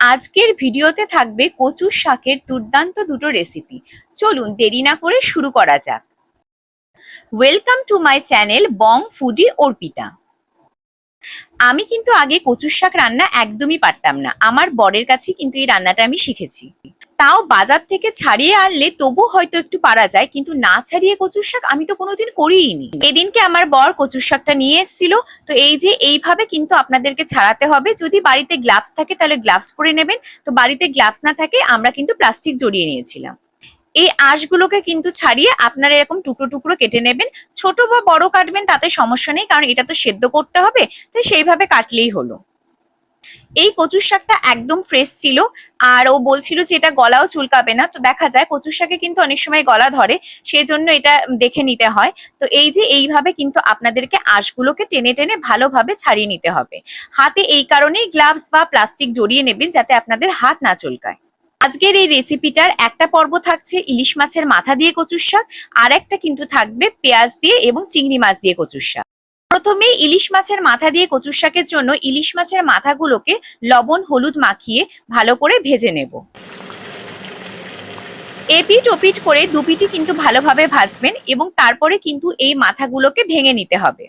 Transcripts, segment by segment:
আজকের ভিডিওতে থাকবে কচু শাকের দুর্দান্ত দুটো রেসিপি চলুন দেরি না করে শুরু করা যাক। Welcome to my channel Bong foodie Arpita আমি কিন্তু আগে কচুর শাক রান্না একদমই পারতাম না। আমার বরের কাছে কিন্তু এই রান্নাটা আমি শিখেছি। তাও বাজার থেকে ছাড়িয়ে আনলে তবু হয়তো একটু পারা যায়, কিন্তু না ছাড়িয়ে কচুর শাক আমি তো কোনোদিন করিনি এদিনকে আমার বর কচুর শাকটা নিয়ে এসেছিল, তো এই যে এইভাবে কিন্তু আপনাদেরকে ছাড়াতে হবে। যদি বাড়িতে গ্লাভস থাকে তাহলে গ্লাভস পরে নেবেন, তো বাড়িতে গ্লাভস না থাকে আমরা কিন্তু প্লাস্টিক জড়িয়ে নিয়েছিলাম। এই আঁশগুলোকে কিন্তু ছাড়িয়ে আপনারা এরকম টুকরো টুকরো কেটে নেবেন। ছোট বা বড় কাটবেন তাতে সমস্যা নেই, কারণ এটা তো সেদ্ধ করতে হবে, তাই সেইভাবে কাটলেই হলো। এই কচুর শাকটা একদম ফ্রেশ ছিল, আর ও বলছিল যে এটা গলাও চুলকাবে না, তো দেখা যায় কচুর শাকে কিন্তু অনেক সময় গলা ধরে সেই জন্য এটা দেখে নিতে হয়। তো এই যে এইভাবে কিন্তু আপনাদেরকে আঁশগুলোকে টেনে টেনে ভালোভাবে ছাড়িয়ে নিতে হবে। হাতে এই কারণেই গ্লাভস বা প্লাস্টিক জড়িয়ে নেবেন, যাতে আপনাদের হাত না চুলকায়। আজকের এই রেসিপিটার একটা পর্ব থাকছে ইলিশ মাছের মাথা দিয়ে কচুর শাক, আর একটা কিন্তু থাকবে পেঁয়াজ দিয়ে এবং চিংড়ি মাছ দিয়ে কচুর শাক। প্রথমে ইলিশ মাছের মাথা দিয়ে কচুর শাকের জন্য ইলিশ মাছের মাথাগুলোকে লবণ, হলুদ মাখিয়ে ভালো করে ভেজে নেব। এপিট ওপিট করে দুপিটি কিন্তু ভালোভাবে ভাজবেন এবং তারপরে কিন্তু এই মাথাগুলোকে ভেঙে নিতে হবে।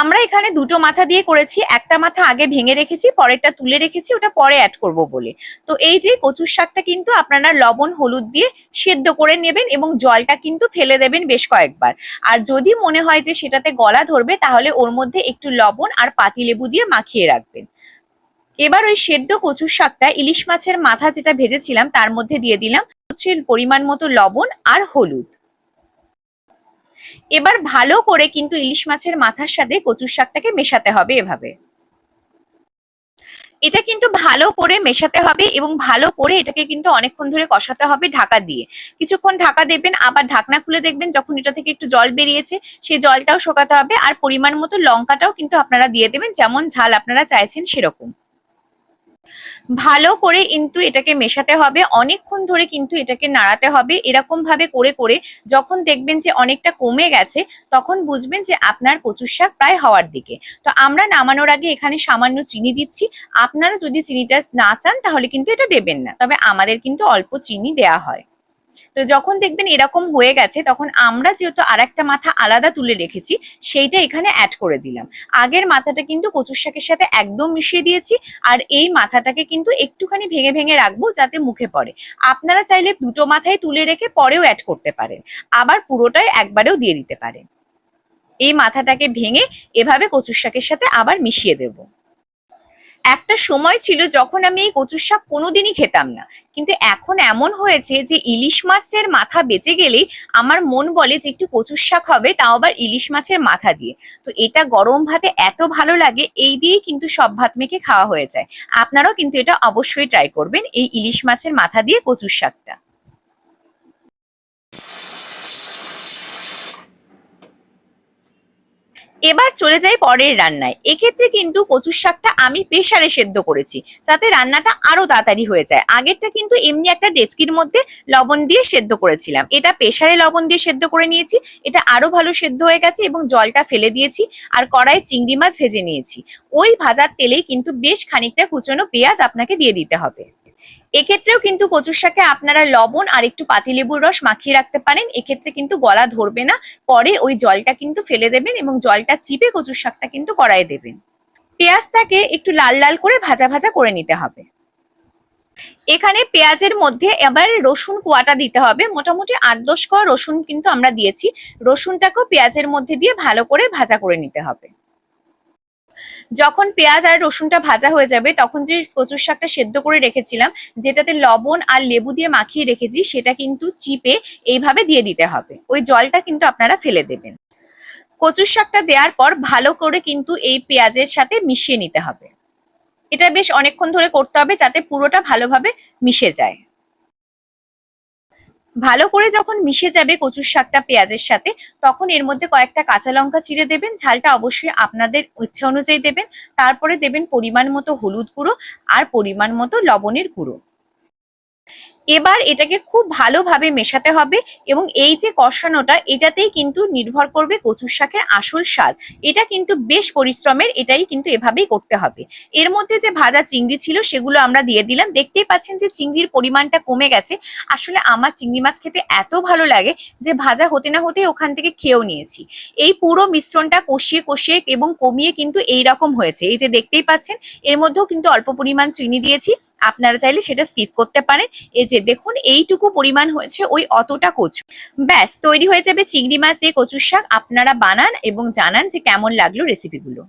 আমরা এখানে দুটো মাথা দিয়ে করেছি, একটা মাথা আগে ভেঙে রেখেছি, পরেরটা তুলে রেখেছি, ওটা পরে অ্যাড করব বলে। তো এই যে কচুর শাকটা কিন্তু আপনারা লবণ, হলুদ দিয়ে সেদ্ধ করে নেবেন এবং জলটা কিন্তু ফেলে দেবেন বেশ কয়েকবার। আর যদি মনে হয় যে সেটাতে গলা ধরবে, তাহলে ওর মধ্যে একটু লবণ আর পাতিলেবু দিয়ে মাখিয়ে রাখবেন। এবার ওই সেদ্ধ কচুর শাকটা, ইলিশ মাছের মাথা যেটা ভেজেছিলাম, তার মধ্যে দিয়ে দিলাম পরিমাণ মতো লবণ আর হলুদ। এবার ভালো করে কিন্তু ইলিশ মাছের মাথার সাথে কচুর শাকটাকে মেশাতে হবে এভাবে। এটা কিন্তু ভালো করে মেশাতে হবে এবং ভালো করে এটাকে কিন্তু অনেকক্ষণ ধরে কষাতে হবে ঢাকা দিয়ে। কিছুক্ষণ ঢাকা দেবেন, আবার ঢাকনা খুলে দেখবেন যখন এটা থেকে একটু জল বেরিয়েছে, সেই জলটাও শোকাতে হবে আর পরিমাণ মতো লঙ্কাটাও কিন্তু আপনারা দিয়ে দেবেন, যেমন ঝাল আপনারা চাইছেন সেরকম। ভালো করে কিন্তু এটাকে মেশাতে হবে, অনেকক্ষণ ধরে কিন্তু এটাকে নাড়াতে হবে, এরকম ভাবে করে করে যখন দেখবেন যে অনেকটা কমে গেছে, তখন বুঝবেন যে আপনার কচুর শাক প্রায় হওয়ার দিকে। তো আমরা নামানোর আগে এখানে সামান্য চিনি দিচ্ছি, আপনারা যদি চিনিটা না চান তাহলে কিন্তু এটা দেবেন না, তবে আমাদের কিন্তু অল্প চিনি দেয়া হয়। তো যখন দেখবেন এরকম হয়ে গেছে, তখন আমরা যেহেতু আর একটা মাথা আলাদা তুলে রেখেছি, সেইটা এখানে অ্যাড করে দিলাম। আগের মাথাটা কিন্তু কচুর শাকের সাথে একদম মিশিয়ে দিয়েছি, আর এই মাথাটাকে কিন্তু একটুখানি ভেঙে ভেঙে রাখব যাতে মুখে পড়ে। আপনারা চাইলে দুটো মাথায় তুলে রেখে পরেও অ্যাড করতে পারেন, আবার পুরোটাই একবারেও দিয়ে দিতে পারেন। এই মাথাটাকে ভেঙে এভাবে কচুর শাকের সাথে আবার মিশিয়ে দেবো। একটা সময় ছিল যখন আমি এই কচুর শাক কোনোদিনই খেতাম না। কিন্তু এখন এমন হয়েছে যে ইলিশ মাছের মাথা বেঁচে গেলেই আমার মন বলে যে একটু কচুর শাক হবে, তাও আবার ইলিশ মাছের মাথা দিয়ে। তো এটা গরম ভাতে এত ভালো লাগে, এই দিয়েই কিন্তু সব ভাত মেখে খাওয়া হয়ে যায়। আপনারাও কিন্তু এটা অবশ্যই ট্রাই করবেন, এই ইলিশ মাছের মাথা দিয়ে কচুর শাকটা। এবার চলে যাই পরের রান্নায়। এক্ষেত্রে কিন্তু কচুর শাকটা আমি প্রেসারে সেদ্ধ করেছি, যাতে রান্নাটা আরও তাড়াতাড়ি হয়ে যায়। আগেরটা কিন্তু এমনি একটা ডেচকির মধ্যে লবণ দিয়ে সেদ্ধ করেছিলাম। এটা প্রেসারে লবণ দিয়ে সেদ্ধ করে নিয়েছি, এটা আরও ভালো সেদ্ধ হয়ে গেছে এবং জলটা ফেলে দিয়েছি আর কড়াই চিংড়ি মাছ ভেজে নিয়েছি। ওই ভাজার তেলেই কিন্তু বেশ খানিকটা কুচনো পেঁয়াজ আপনাকে দিয়ে দিতে হবে। এক্ষেত্রেও কিন্তু কচুর শাকে আপনারা লবণ আর একটু পাতিলেবুর রস মাখিয়ে রাখতে পারেন। এক্ষেত্রে কিন্তু গলা ধরবে না। পরে ওই জলটা কিন্তু ফেলে দেবেন এবং জলটা চিপে কচুর শাকটা কিন্তু কড়াইয়ে দেবেন। পেঁয়াজটাকে একটু লাল লাল করে ভাজা ভাজা করে নিতে হবে। এখানে পেঁয়াজের মধ্যে এবার রসুন কোয়াটা দিতে হবে। মোটামুটি আট দশ কোয়া রসুন কিন্তু আমরা দিয়েছি। রসুনটাকেও পেঁয়াজের মধ্যে দিয়ে ভালো করে ভাজা করে নিতে হবে। যখন পেঁয়াজ আর রসুনটা ভাজা হয়ে যাবে, তখন যে কচুর শাকটা সেদ্ধ করে রেখেছিলাম, যেটাতে লবণ আর লেবু দিয়ে মাখিয়ে রেখেছি, সেটা কিন্তু চিপে এইভাবে দিয়ে দিতে হবে। ওই জলটা কিন্তু আপনারা ফেলে দেবেন। কচুর শাকটা দেওয়ার পর ভালো করে কিন্তু এই পেঁয়াজের সাথে মিশিয়ে নিতে হবে। এটা বেশ অনেকক্ষণ ধরে করতে হবে, যাতে পুরোটা ভালোভাবে মিশে যায়। ভালো করে যখন মিশে যাবে কচুর শাকটা পেঁয়াজের সাথে, তখন এর মধ্যে কয়েকটা কাঁচা লঙ্কা চিড়ে দেবেন, ঝালটা অবশ্যই আপনাদের ইচ্ছা অনুযায়ী দেবেন, তারপরে দেবেন পরিমাণ মতো হলুদ গুঁড়ো আর পরিমাণ মতো লবণের গুঁড়ো। এবার এটাকে খুব ভালোভাবে মেশাতে হবে এবং এই যে কষানোটা, এটাতেই কিন্তু নির্ভর করবে কচুর শাকের আসল স্বাদ। এটা কিন্তু বেশ পরিশ্রমের, এটাই কিন্তু এভাবেই করতে হবে। এর মধ্যে যে ভাজা চিংড়ি ছিল, সেগুলো আমরা দিয়ে দিলাম। দেখতেই পাচ্ছেন যে চিংড়ির পরিমাণটা কমে গেছে। আসলে আমার চিংড়ি মাছ খেতে এত ভালো লাগে যে ভাজা হতে না হতেই ওখান থেকে খেয়েও নিয়েছি। এই পুরো মিশ্রণটা কষিয়ে কষিয়ে এবং কমিয়ে কিন্তু এই রকম হয়েছে। এই যে দেখতেই পাচ্ছেন, এর মধ্যেও কিন্তু অল্প পরিমাণ চিনি দিয়েছি। আপনারা চাইলে সেটা স্কিপ করতে পারেন। এই যে দেখুন, এইটুকু পরিমাণ হয়েছে ওই অতটা কচু। ব্যাস, তৈরি হয়ে যাবে চিংড়ি মাছ দিয়ে কচুর শাক। আপনারা বানান এবং জানান যে কেমন লাগল রেসিপিগুলো